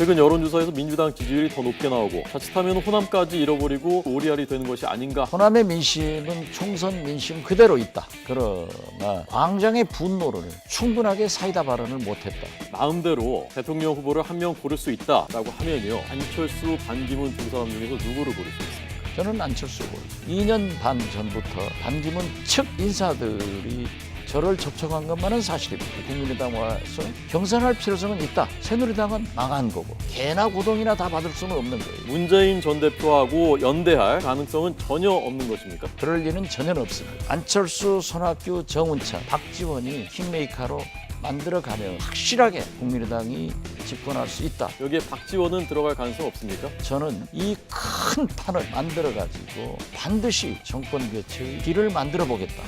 최근 여론조사에서 민주당 지지율이 더 높게 나오고 자칫하면 호남까지 잃어버리고 오리알이 되는 것이 아닌가 호남의 민심은 총선 민심 그대로 있다. 그러나 광장의 분노를 충분하게 사이다 발언을 못했다. 마음대로 대통령 후보를 한 명 고를 수 있다라고 하면요 안철수, 반기문 두 사람 중에서 누구를 고를 수 있습니까? 저는 안철수고 2년 반 전부터 반기문 측 인사들이 저를 접촉한 것만은 사실입니다. 국민의당 와서 경선할 필요성은 있다. 새누리당은 망한 거고 개나 고동이나 다 받을 수는 없는 거예요. 문재인 전 대표하고 연대할 가능성은 전혀 없는 것입니까? 그럴 리는 전혀 없습니다. 안철수, 손학규, 정운찬, 박지원이 킹메이커로 만들어가면 확실하게 국민의당이 집권할 수 있다. 여기에 박지원은 들어갈 가능성 없습니까? 저는 이 큰 판을 만들어 가지고 반드시 정권 교체의 길을 만들어 보겠다.